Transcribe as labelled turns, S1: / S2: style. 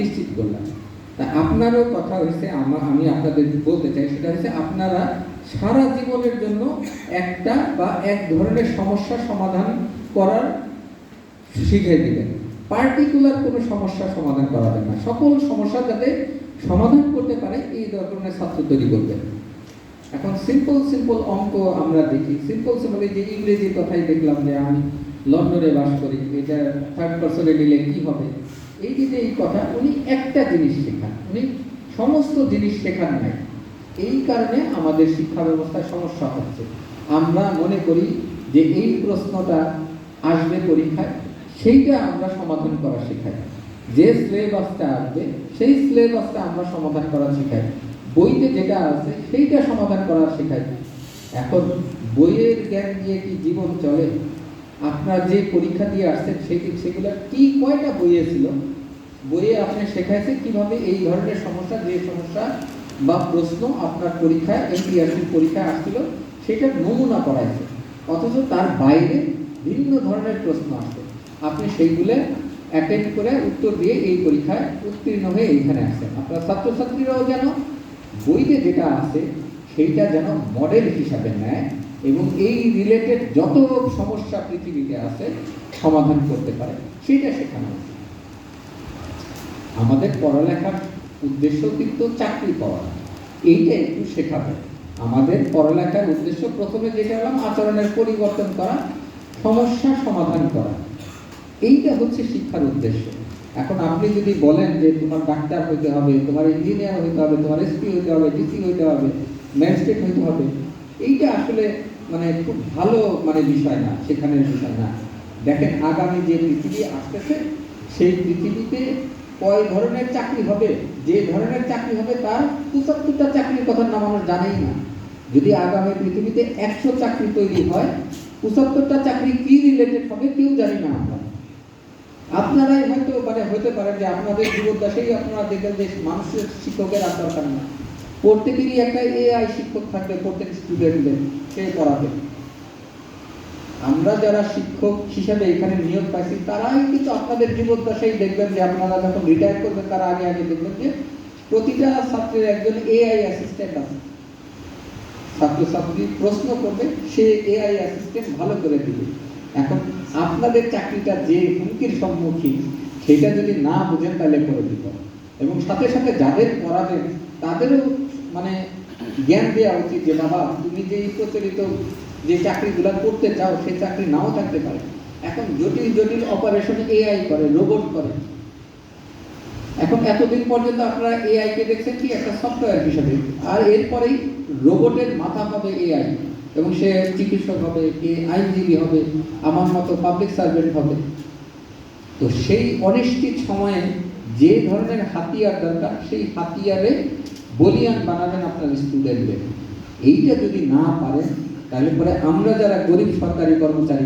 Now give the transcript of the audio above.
S1: নিশ্চিত করলাম। তা আপনারও কথা হয়েছে, আমার আমি আপনাদের বলতে চাই, সেটা হচ্ছে আপনারা সারা জীবনের জন্য একটা বা এক ধরনের সমস্যা সমাধান করার শিখে দিবেন। পার্টিকুলার কোনো সমস্যা সমাধান করাবেন না। সকল সমস্যা যাতে সমাধান করতে পারে, এই ধরনের ছাত্র তৈরি করবেন। এখন সিম্পল সিম্পল অঙ্ক আমরা দেখি। সিম্পল সিম্পল যে ইংরেজি কথাই দেখলাম যে আমি লন্ডনে বাস করি, এটা থার্ড পার্সনে নিলে কি হবে? এই যে এই কথা, উনি একটা জিনিস শেখান, উনি সমস্ত জিনিস শেখান নাই। এই কারণে আমাদের শিক্ষা ব্যবস্থায় সমস্যা হচ্ছে। আমরা মনে করি যে এই প্রশ্নটা আসবে পরীক্ষায়, সেইটা আমরা সমাধান করা শেখাই। যে সিলেবাসটা আসবে, সেই সিলেবাসটা আমরা সমাধান করা শেখাই। বইতে যেটা আছে, সেইটা সমাধান করা শেখাই। এখন বইয়ের জ্ঞান দিয়ে কি জীবন চলে? আপনার যে পরীক্ষা দিয়ে আসছেন সেগুলো কি কয়টা বইয়ে ছিল? বইয়ে আপনি শেখাইছে কীভাবে এই ধরনের সমস্যা, যে সমস্যা বা প্রশ্ন আপনার পরীক্ষায়, এমপিআরসির পরীক্ষায় আসছিল, সেটার নমুনা পড়াইছে। অথচ তার বাইরে ভিন্ন ধরনের প্রশ্ন আসছে। আপনি সেইগুলো অ্যাটেন্ড করে উত্তর দিয়ে এই পরীক্ষায় উত্তীর্ণ হয়ে এইখানে আসছেন। আপনার ছাত্রছাত্রীরাও যেন বইতে যেটা আছে, সেইটা যেন মডেল হিসাবে নেয় এবং এই রিলেটেড যত সমস্যা পৃথিবীতে আছে, সমাধান করতে পারে। সেটা শেখানো। আমাদের পড়ালেখার উদ্দেশ্য কিন্তু চাকরি পাওয়া। এইটা একটু শেখাবে। আমাদের পড়ালেখার উদ্দেশ্য প্রথমে যেটা হলাম, আচরণের পরিবর্তন করা, সমস্যা সমাধান করা। এইটা হচ্ছে শিক্ষার উদ্দেশ্য। এখন আপনি যদি বলেন যে তোমার ডাক্তার হইতে হবে, তোমার ইঞ্জিনিয়ার হইতে হবে, তোমার এসপি হইতে হবে ডিসি হইতে হবে ম্যাজিস্ট্রেট হইতে হবে, এইটা আসলে মানে খুব ভালো মানে বিষয় না, সেখানের বিষয় না। দেখেন আগামী যে পৃথিবী আসতেছে, সেই পৃথিবীতে কয় ধরনের চাকরি হবে, যে ধরনের চাকরি হবে তার পঁচাত্তরটা চাকরির কথা না মানুষ জানেই না। যদি আগামী পৃথিবীতে একশো চাকরি তৈরি হয়, পঁচাত্তরটা চাকরি কি রিলেটেড হবে কেউ জানি না আমরা। আপনারাই হয়তো মানে হতে পারেন যে আপনাদের জীবদ্দশাই আপনারা দেখবেন যে মানুষের শিক্ষকের আর দরকার না প্রত্যেকেরই একটা এআই শিক্ষক থাকবে, প্রত্যেক স্টুডেন্টদের সে পড়াবে। আমরা যারা শিক্ষক হিসাবে এখানে নিয়োগ পাইছি, তারাই কিন্তু আপনাদের জীবদ্দশাই দেখবেন যে আপনারা যখন রিটায়ার করবেন, তার আগে আগে দেখবেন যে প্রতিটা ছাত্রের একজন এআই অ্যাসিস্ট্যান্ট আছে। ছাত্রছাত্রী প্রশ্ন করবে, সে এআই অ্যাসিস্ট্যান্ট ভালো করে দিবে। এখন আপনাদের চাকরিটা যে হুমকির সম্মুখীন, সেটা যদি না বুঝেন, তাহলে করে দিতে হবে। এবং সাথে সাথে যাদের পড়াবেন, তাদেরও জ্ঞান দেওয়া উচিত যে, বাবা, তুমি যে প্রচলিত যে চাকরিগুলো করতে চাও সেই চাকরি নাও থাকতে পারে। এখন জটিল জটিল অপারেশন এআই করে রোবট করে। এখন এতদিন পর্যন্ত আপনারা এআই কে দেখছেন কি? একটা সফটওয়্যার হিসাবে। আর এরপরেই রোবটের মাথা হবে এআই এবং সে চিকিৎসক হবে, কে আইনজীবী হবে, আমার মতো পাবলিক সার্ভেন্ট হবে। তো সেই অনিশ্চিত সময়ে যে ধরনের হাতিয়ার দরকার, সেই হাতিয়ারে বলিয়ান বানাবেন আপনার স্টুডেন্টদের এইটা যদি না পারেন, তাহলে পরে আমরা যারা গরিব সরকারি কর্মচারী